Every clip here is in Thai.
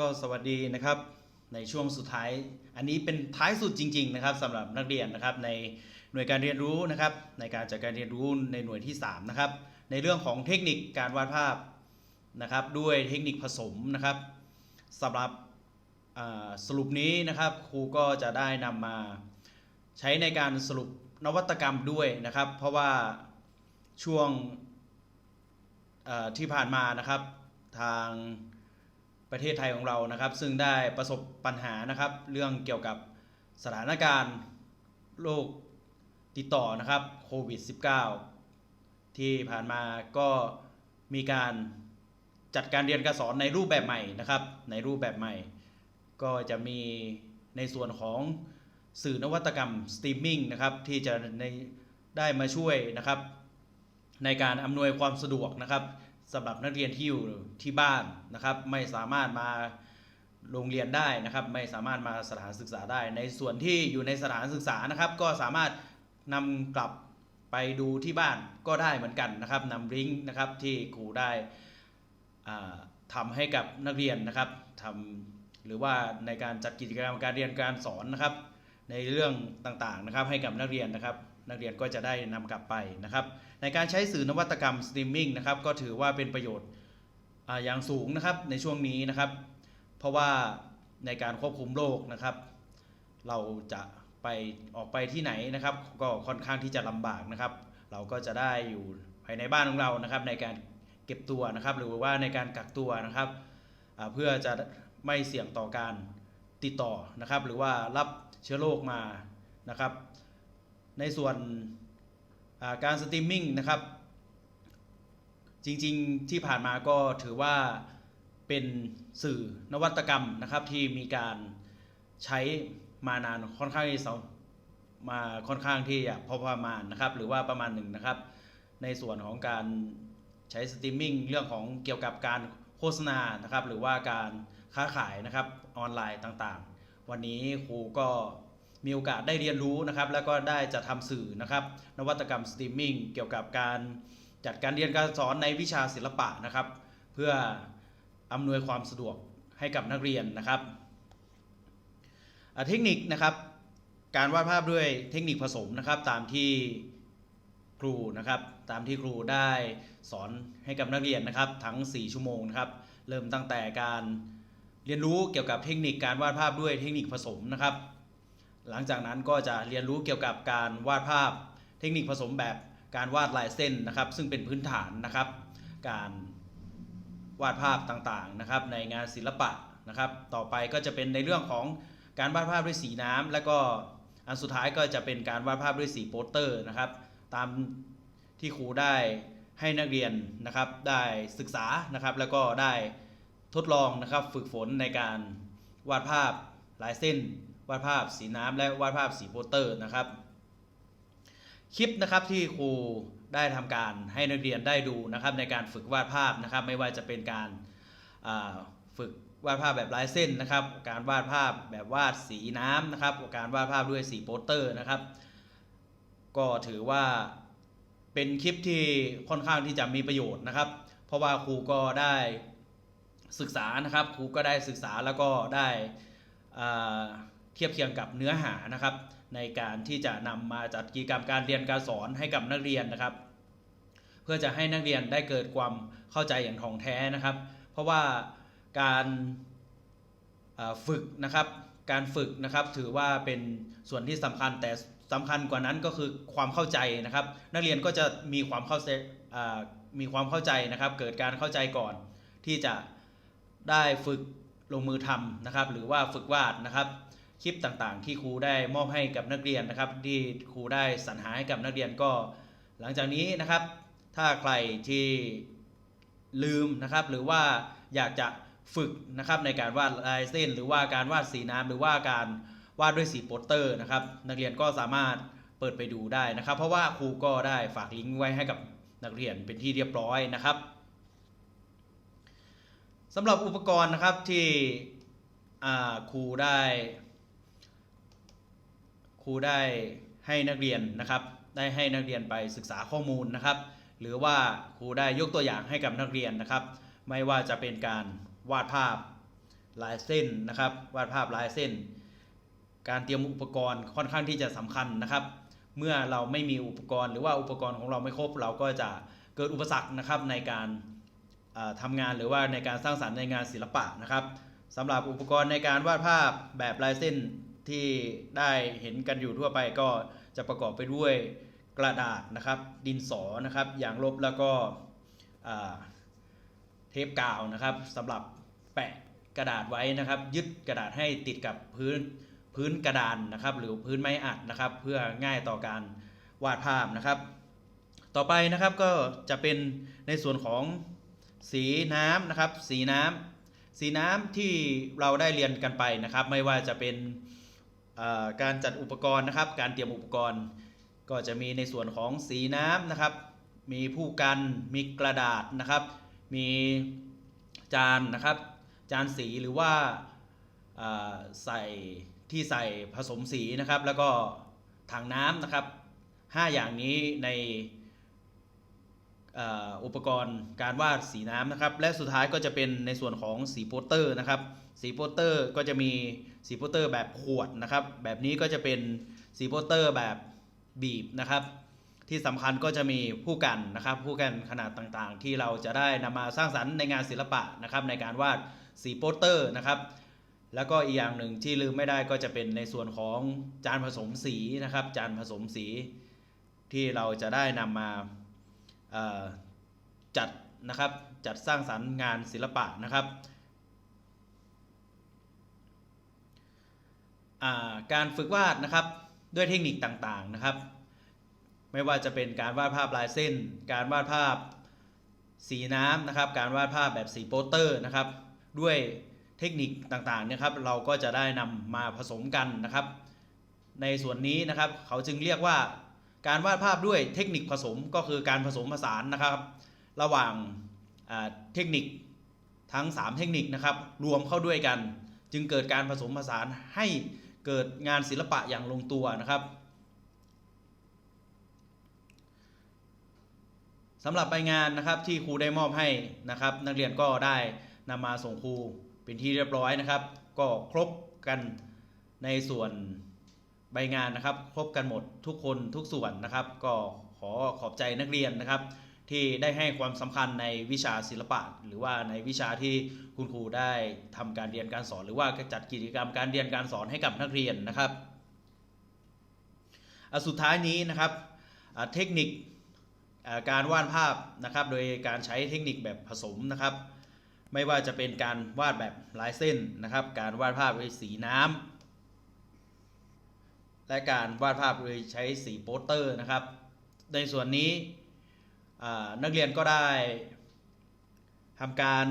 ก็สวัสดีนะครับในช่วงสุดท้าย อันนี้เป็นท้ายสุดจริง ๆ นะครับสำหรับนักเรียนนะครับในหน่วยการเรียนรู้นะครับ ในการจัดการเรียนรู้ในหน่วยที่ 3 นะครับ ในเรื่องของเทคนิคการวาดภาพนะครับ ด้วยเทคนิคผสมนะครับสำหรับสรุปนี้นะครับครูก็จะได้นำมาใช้ในการสรุปนวัตกรรมด้วยนะครับ เพราะว่าช่วงที่ผ่านมานะครับทาง ประเทศไทยของเรานะครับ ซึ่งได้ประสบปัญหานะครับ เรื่องเกี่ยวกับสถานการณ์โรคติดต่อนะครับโควิด -19 ที่ผ่านมาก็มีการจัดการเรียนการสอนในรูปแบบใหม่นะครับ ในรูปแบบใหม่ ก็จะมีในส่วนของสื่อนวัตกรรมสตรีมมิ่งนะครับที่จะในได้มาช่วยนะครับ ในการอำนวยความสะดวกนะครับ สำหรับนักเรียนที่อยู่ที่บ้านนะครับ ไม่สามารถมาโรงเรียนได้นะครับ ไม่สามารถมาสถานศึกษาได้ ในส่วนที่อยู่ในสถานศึกษานะครับ ก็สามารถนำกลับไปดูที่บ้านก็ได้เหมือนกันนะครับนำลิงก์นะครับที่ครูได้อ่าทำให้กับนักเรียนนะครับทำหรือว่าในการจัดกิจกรรมการเรียนการสอนนะครับ ในเรื่องต่างๆนะครับให้กับนักเรียนนะครับ นักเรียนก็จะได้นำกลับไปนะครับ ในการใช้สื่อนวัตกรรมสตรีมมิ่งนะครับก็ถือว่าเป็นประโยชน์ออย่างสูงนะครับในช่วงนี้นะครับ เพราะว่าในการควบคุมโรคนะครับ เราจะไปออกไปที่ไหนนะครับ ก็ค่อนข้างที่จะลำบากนะครับ เราก็จะได้อยู่ภายในบ้านของเรานะครับ ในการเก็บตัวนะครับ หรือว่าในการกักตัวนะครับเพื่อจะไม่เสี่ยงต่อการติดต่อนะครับ หรือว่ารับเชื้อโรคมานะครับ ในส่วนาการสตรีมมิ่งนะครับ จริงๆที่ผ่านมาก็ถือว่าเป็นสื่อนวัตกรรมนะครับที่มีการใช้มานานค่อนข้างที่จะมาค่อนข้างที่จะพอประมาณนะครับหรือว่าประมาณหนึ่งนะครับ ในส่วนของการใช้สตรีมมิ่งเรื่องของเกี่ยวกับการโฆษณานะครับ หรือว่าการค้าขายนะครับออนไลน์ต่างๆ วันนี้ครูก็ มีโอกาสได้เรียนรู้นะครับ แล้วก็ได้จะทำสื่อนะครับ นวัตกรรมสตรีมมิ่งเกี่ยวกับการจัดการเรียนการสอนในวิชาศิลปะนะครับ เพื่ออำนวยความสะดวกให้กับนักเรียนนะครับเทคนิคนะครับ การวาดภาพด้วยเทคนิคผสมนะครับ ตามที่ครูนะครับ ตามที่ครูได้สอนให้กับนักเรียนนะครับ ทั้ง 4 ชั่วโมงนะครับ เริ่มตั้งแต่การเรียนรู้เกี่ยวกับเทคนิคการวาดภาพด้วยเทคนิคผสมนะครับ หลังจากนั้นก็จะเรียนรู้เกี่ยวกับการวาดภาพเทคนิคผสมแบบการวาดลายเส้นนะครับ ซึ่งเป็นพื้นฐานนะครับ การวาดภาพต่างๆนะครับ ในงานศิลปะนะครับ ต่อไปก็จะเป็นในเรื่องของการวาดภาพด้วยสีน้ำแล้วก็อันสุดท้ายก็จะเป็นการวาดภาพด้วยสีโปสเตอร์นะครับ ตามที่ครูได้ให้นักเรียนนะครับ ได้ศึกษานะครับ แล้วก็ได้ทดลองนะครับ ฝึกฝนในการวาดภาพลายเส้น วาดภาพสีน้ำและวาดภาพสีโปสเตอร์นะครับ คลิปนะครับที่ครูได้ทำการให้นักเรียนได้ดูนะครับ ในการฝึกวาดภาพนะครับ ไม่ว่าจะเป็นการาฝึกวาดภาพแบบลายเส้นนะครับ การวาดภาพแบบวาดสีน้ำนะครับ การวาดภาพด้วยสีโปสเตอร์นะครับ ก็ถือว่าเป็นคลิปที่ค่อนข้างที่จะมีประโยชน์นะครับ เพราะว่าครูก็ได้ศึกษานะครับ ครูก็ได้ศึกษาแล้วก็ได้อ่า เทียบเคียงกับเนื้อหานะครับ ในการที่จะนำมาจัดกิจกรรมการเรียนการสอนให้กับนักเรียนนะครับ เพื่อจะให้นักเรียนได้เกิดความเข้าใจอย่างท่องแท้นะครับ เพราะว่าการฝึกนะครับ การฝึกนะครับถือว่าเป็นส่วนที่สำคัญแต่สำคัญกว่านั้นก็คือความเข้าใจนะครับ นักเรียนก็จะมีความเข้าใจอ่ามีความเข้าใจนะครับ เกิดการเข้าใจก่อนที่จะได้ฝึกลงมือทำนะครับ หรือว่าฝึกวาดนะครับ คลิปต่างๆ ที่ครูได้มอบให้กับนักเรียนนะครับ ที่ครูได้สรรหาให้กับนักเรียนก็ หลังจากนี้นะครับ ถ้าใครที่ลืมนะครับ หรือว่าอยากจะฝึกนะครับในการวาดลายเส้น หรือว่าการวาดสีน้ำหรือว่าการวาดด้วยสีโปสเตอร์นะครับ นักเรียนก็สามารถเปิดไปดูได้นะครับ เพราะว่าครูก็ได้ฝากลิงก์ไว้ให้กับนักเรียนเป็นที่เรียบร้อยนะครับสำหรับอุปกรณ์นะครับที่ครูได้ ครูได้ให้นักเรียนนะครับได้ให้นักเรียนไปศึกษาข้อมูลนะครับ หรือว่าครูได้ยกตัวอย่างให้กับนักเรียนนะครับ ไม่ว่าจะเป็นการวาดภาพลายเส้นนะครับ วาดภาพลายเส้น การเตรียมอุปกรณ์ค่อนข้างที่จะสำคัญนะครับ เมื่อเราไม่มีอุปกรณ์หรือว่าอุปกรณ์ของเราไม่ครบ เราก็จะเกิดอุปสรรคนะครับในการเอ่อทำงานหรือว่าในการสร้างสรรค์ในงานศิลปะนะครับสำหรับอุปกรณ์ในการวาดภาพแบบลายเส้น ที่ได้เห็นกันอยู่ทั่วไปก็จะประกอบไปด้วยกระดาษนะครับ ดินสอนะครับ อย่างลบแล้วก็เทปกาวนะครับสำหรับแปะกระดาษไว้นะครับ ยึดกระดาษให้ติดกับพื้นพื้นกระดานนะครับ หรือพื้นไม้อัดนะครับ เพื่อง่ายต่อการวาดภาพนะครับ ต่อไปนะครับก็จะเป็นในส่วนของสีน้ำนะครับ สีน้ำสีน้ำที่เราได้เรียนกันไปนะครับ ไม่ว่าจะเป็น การจัดอุปกรณ์นะครับ การเตรียมอุปกรณ์ ก็จะมีในส่วนของสีน้ำนะครับ มีผู้กันมีกระดาษนะครับ มีจานนะครับ จานสีหรือว่าใส่ที่ใส่ผสมสีนะครับ แล้วก็ถังน้ำนะครับ 5 อย่างนี้ใน อุปกรณ์การวาดสีน้ำนะครับ และสุดท้ายก็จะเป็นในส่วนของสีโปสเตอร์นะครับ สีโปสเตอร์ก็จะมีสีโปสเตอร์แบบขวดนะครับ แบบนี้ก็จะเป็นสีโปสเตอร์แบบบีบนะครับ ที่สำคัญก็จะมีผู้กันนะครับ ผู้กันขนาดต่างๆ ที่เราจะได้นำมาสร้างสรรค์ในงานศิลปะนะครับ ในการวาดสีโปสเตอร์นะครับ แล้วก็อีกอย่างหนึ่งที่ลืมไม่ได้ก็จะเป็นในส่วนของจานผสมสีนะครับ จานผสมสีที่เราจะได้นำมา จัดนะครับจัดสร้างสรรค์งานศิลปะนะครับการฝึกวาดนะครับด้วยเทคนิคต่างๆนะครับ ไม่ว่าจะเป็นการวาดภาพลายเส้น การวาดภาพสีน้ำนะครับ การวาดภาพแบบสีโปสเตอร์นะครับ ด้วยเทคนิคต่างๆนะครับ เราก็จะได้นำมาผสมกันนะครับ ในส่วนนี้นะครับ เขาจึงเรียกว่า การวาดภาพด้วยเทคนิคผสมก็คือการผสมผสานนะครับ ระหว่างเทคนิคทั้ง 3 เทคนิคนะครับ รวมเข้าด้วยกัน จึงเกิดการผสมผสานให้เกิดงานศิลปะอย่างลงตัวนะครับสำหรับใบงานนะครับที่ครูได้มอบให้นะครับ นักเรียนก็ได้นำมาส่งครูเป็นที่เรียบร้อยนะครับ ก็ครบกันในส่วน ใบงานนะครับ ครบกันหมดทุกคนทุกส่วนนะครับ ก็ขอขอบใจนักเรียนนะครับ ที่ได้ให้ความสำคัญในวิชาศิลปะ หรือว่าในวิชาที่คุณครูได้ทำการเรียนการสอน หรือว่าจัดกิจกรรมการเรียนการสอนให้กับนักเรียนนะครับสุดท้ายนี้นะครับเทคนิคการวาดภาพนะครับ โดยการใช้เทคนิคแบบผสมนะครับ ไม่ว่าจะเป็นการวาดแบบลายเส้นนะครับ การวาดภาพด้วยสีน้ำ และการวาดภาพโดยใช้สีโปสเตอร์นะครับ ในส่วนนี้นักเรียนก็ได้ทำการ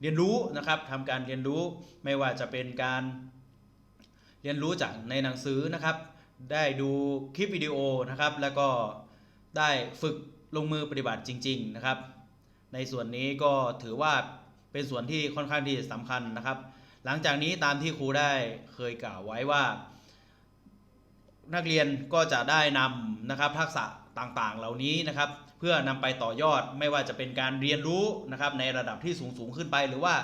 เรียนรู้นะครับทำการเรียนรู้ไม่ว่าจะเป็นการเรียนรู้จากในหนังสือนะครับ ได้ดูคลิปวิดีโอนะครับ แล้วก็ได้ฝึกลงมือปฏิบัติจริง ๆนะครับ ในส่วนนี้ก็ถือว่าเป็นส่วนที่ค่อนข้างที่สำคัญนะครับ หลังจากนี้ตามที่ครูได้เคยกล่าวไว้ว่า นักเรียนก็จะได้นำนะครับทักษะต่างๆ เหล่านี้นะครับ เพื่อนำไปต่อยอดไม่ว่าจะเป็นการเรียนรู้นะครับในระดับที่สูงสูงๆขึ้นไป หรือว่า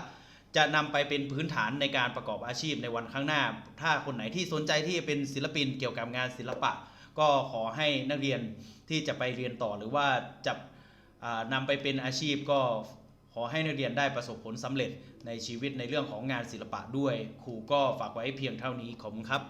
จะนำไปเป็นพื้นฐานในการประกอบอาชีพในวันข้างหน้า ถ้าคนไหนที่สนใจที่จะเป็นศิลปินเกี่ยวกับงานศิลปะ ก็ขอให้นักเรียนที่จะไปเรียนต่อหรือว่าจะอ่านำไปเป็นอาชีพก็ขอให้นักเรียนได้ประสบผลสำเร็จในชีวิตในเรื่องของงานศิลปะด้วยครูก็ฝากไว้เพียงเท่านี้ขอบคุณครับ